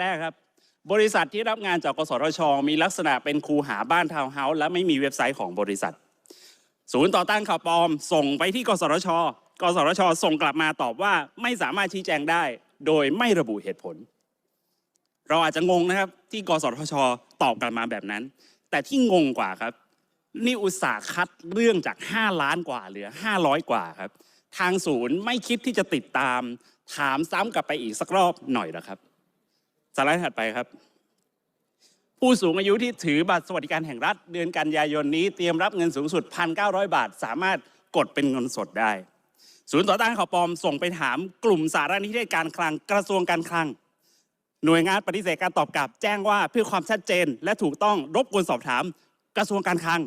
แรกครับ บริษัทที่รับงานจากกสทช มีลักษณะเป็นครูหาบ้านทาวน์เฮาส์และไม่มีเว็บไซต์ของบริษัท ศูนย์ต่อต้านข่าวปลอม ส่งไปที่กสทช กสทช ส่งกลับมาตอบว่าไม่สามารถชี้แจงได้ โดยไม่ระบุเหตุผล เราอาจจะงงนะครับที่กสทช ตอบกลับมาแบบนั้น แต่ที่งงกว่าครับนี่อุตสาห์คัดเรื่องจาก 5 ล้านกว่าเหลือ 500 กว่าครับ ทางศูนย์ไม่คิดที่จะติดตาม ถามซ้ำกลับไปอีกสักรอบหน่อยเหรอครับ สไลด์ถัดไปครับ ผู้สูงอายุที่ถือบัตรสวัสดิการแห่งรัฐ เดือนกันยายนนี้เตรียมรับเงินสูงสุด 1,900 บาท สามารถกดเป็นเงินสดได้ ศูนย์ต่อต้านข่าวปลอมส่งไปถามกลุ่มสารนิเทศการคลังกระทรวงการคลัง หน่วยงานปฏิเสธการตอบกลับ แจ้งว่าเพื่อความชัดเจน และถูกต้องรบกวนสอบถามกระทรวงการคลัง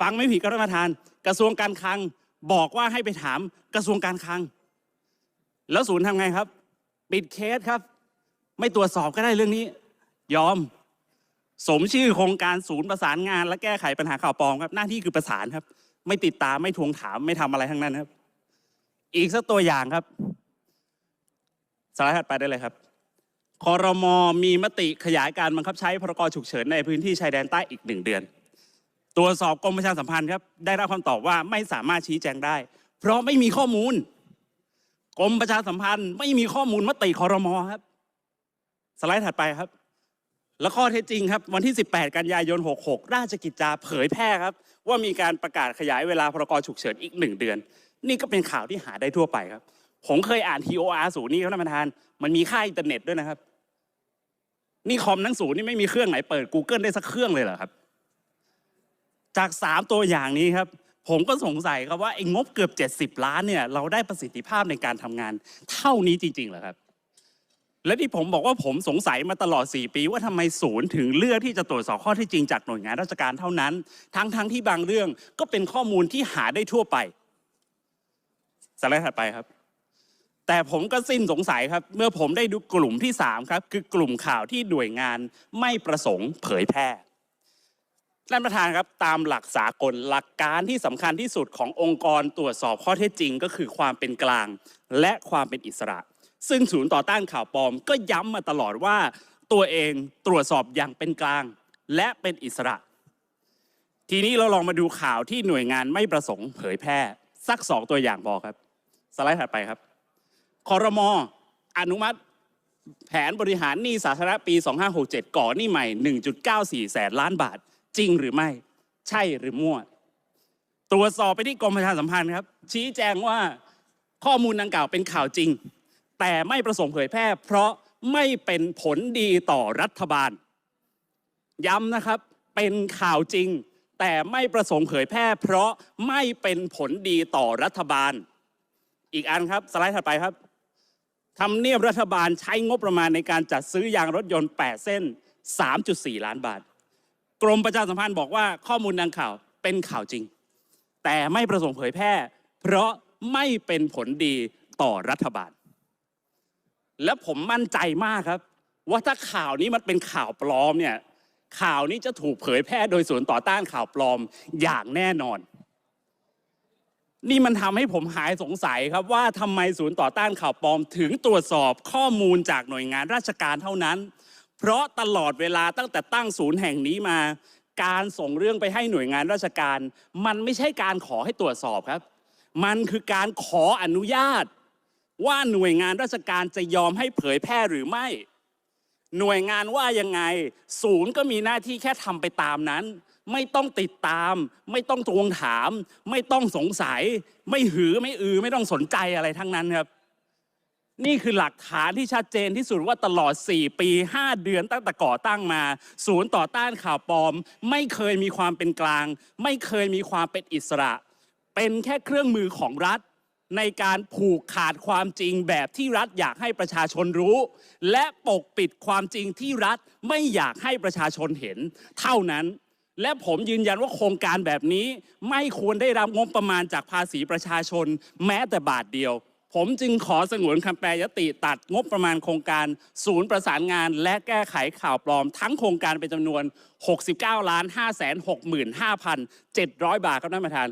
ฟังไม่ผิดก็ท่านประธาน กระทรวงการคลังบอกว่าให้ไปถามกระทรวงการคลัง แล้วศูนย์ทำไงครับ ปิดเคสครับ ไม่ตรวจสอบก็ได้เรื่องนี้ ยอม สมชื่อโครงการศูนย์ประสานงาน และแก้ไขปัญหาข่าวปลอมครับ หน้าที่คือประสานครับ ไม่ติดตามไม่ทวงถามไม่ทำอะไรทั้งนั้นครับ อีกสักตัวอย่างครับสไลด์ถัดไปได้เลยครับคอรมอมีมติขยายการบังคับใช้พรกฉุกเฉินในพื้นที่ชายแดนใต้อีกหนึ่งเดือน ตรวจสอบกรมประชาสัมพันธ์ครับ ได้รับคำตอบว่าไม่สามารถชี้แจงได้ เพราะไม่มีข้อมูล กรมประชาสัมพันธ์ ไม่มีข้อมูลมติคอรมอครับ สไลด์ถัดไปครับ แล้วข้อเท็จจริงครับ วันที่ 18 กันยายน 66 ราชกิจจาเผยแพร่ครับ ว่ามีการประกาศขยายเวลาพรกฉุกเฉินอีกหนึ่งเดือน นี่ก็เป็นข่าวที่หาได้ทั่วไปครับ ผมเคยอ่าน TOR ศูนย์นี่ครับท่านประธาน มันมีค่าอินเทอร์เน็ตด้วยนะครับ นี่คอมทั้งศูนย์นี่ไม่มีเครื่องไหนเปิด Google ได้สักเครื่องเลยเหรอครับ จาก 3 ตัวอย่างนี้ครับผมก็สงสัยครับว่าไอ้งบเกือบ 70 ล้านเนี่ยเราได้ประสิทธิภาพในการทำงานเท่านี้จริงๆเหรอครับ และที่ผมบอกว่าผมสงสัยมาตลอด 4 ปี ว่าทำไมศูนย์ถึงเลือกที่จะตรวจสอบข้อที่จริงจากหน่วยงานราชการเท่านั้น ทั้งๆทที่บางเรื่องก็เป็นข้อมูลที่หาได้ทั่วไปสไลด์ถัดไปครับ แต่ผมก็สิ้นสงสัยครับ เมื่อผมได้ดูกลุ่มที่ 3 ครับ คือกลุ่มข่าวที่หน่วยงานไม่ประสงค์เผยแพร่ท่านประธานครับตามหลักสากลหลักการที่สำคัญที่สุดขององค์กรตรวจสอบข้อเท็จจริง ก็คือความเป็นกลาง และความเป็นอิสระ ซึ่งศูนย์ต่อต้านข่าวปลอมก็ย้ำมาตลอดว่า ตัวเองตรวจสอบอย่างเป็นกลาง และเป็นอิสระ ทีนี้เราลองมาดูข่าวที่หน่วยงานไม่ประสงค์เผยแพร่ สักสองตัวอย่างพอครับ สไลด์ถัดไปครับคอรมออนุมัติแผนบริหารหนี้สาธารณะปี 2567 ก่อหนี้ใหม่ 1.94 แสนล้านบาท จริงหรือไม่ ใช่หรือมั่ว ตรวจสอบไปที่กรมประชาสัมพันธ์ครับ ชี้แจงว่าข้อมูลดังกล่าวเป็นข่าวจริง แต่ไม่ประสงค์เผยแพร่ เพราะไม่เป็นผลดีต่อรัฐบาล ย้ำนะครับเป็นข่าวจริง แต่ไม่ประสงค์เผยแพร่ เพราะไม่เป็นผลดีต่อรัฐบาล อีกอันครับสไลด์ถัดไปครับทำเนียบรัฐบาลใช้งบประมาณในการจัดซื้อยางรถยนต์ 8 เส้น 3.4 ล้านบาท กรมประชาสัมพันธ์บอกว่าข้อมูลดังข่าวเป็นข่าวจริง แต่ไม่ประสงค์เผยแพร่ เพราะไม่เป็นผลดีต่อรัฐบาล และผมมั่นใจมากครับ ว่าถ้าข่าวนี้มันเป็นข่าวปลอมเนี่ยข่าวนี้จะถูกเผยแพร่โดยศูนย์ต่อต้านข่าวปลอมอย่างแน่นอน นี่มันทำให้ผมหายสงสัยครับว่าทำไมศูนย์ต่อต้านข่าวปลอม ถึงตรวจสอบข้อมูลจากหน่วยงานราชการเท่านั้น เพราะตลอดเวลาตั้งแต่ตั้งศูนย์แห่งนี้มา การส่งเรื่องไปให้หน่วยงานราชการ มันไม่ใช่การขอให้ตรวจสอบครับ มันคือการขออนุญาต ว่าหน่วยงานราชการจะยอมให้เผยแพร่หรือไม่ หน่วยงานว่ายังไง ศูนย์ก็มีหน้าที่แค่ทำไปตามนั้น ไม่ต้องติดตาม ไม่ต้องทวงถาม ไม่ต้องสงสัย ไม่หือไม่อือไม่ต้องสนใจอะไรทั้งนั้นครับ นี่คือหลักฐานที่ชัดเจนที่สุดว่าตลอด 4 ปี 5 เดือนตั้งแต่ก่อตั้งมา ศูนย์ต่อต้านข่าวปลอม ไม่เคยมีความเป็นกลาง ไม่เคยมีความเป็นอิสระ เป็นแค่เครื่องมือของรัฐ ในการผูกขาดความจริงแบบที่รัฐอยากให้ประชาชนรู้ และปกปิดความจริงที่รัฐไม่อยากให้ประชาชนเห็น เท่านั้น และผมยืนยันว่าโครงการแบบนี้ไม่ควรได้รับงบประมาณจากภาษีประชาชนแม้แต่บาทเดียว ผมจึงขอสงวนคำแปลยติตัดงบประมาณโครงการ ศูนย์ประสานงาน และแก้ไขข่าวปลอม ทั้งโครงการเป็นจำนวน 69ล้าน5 6 5 700 บาทครับท่านประธาน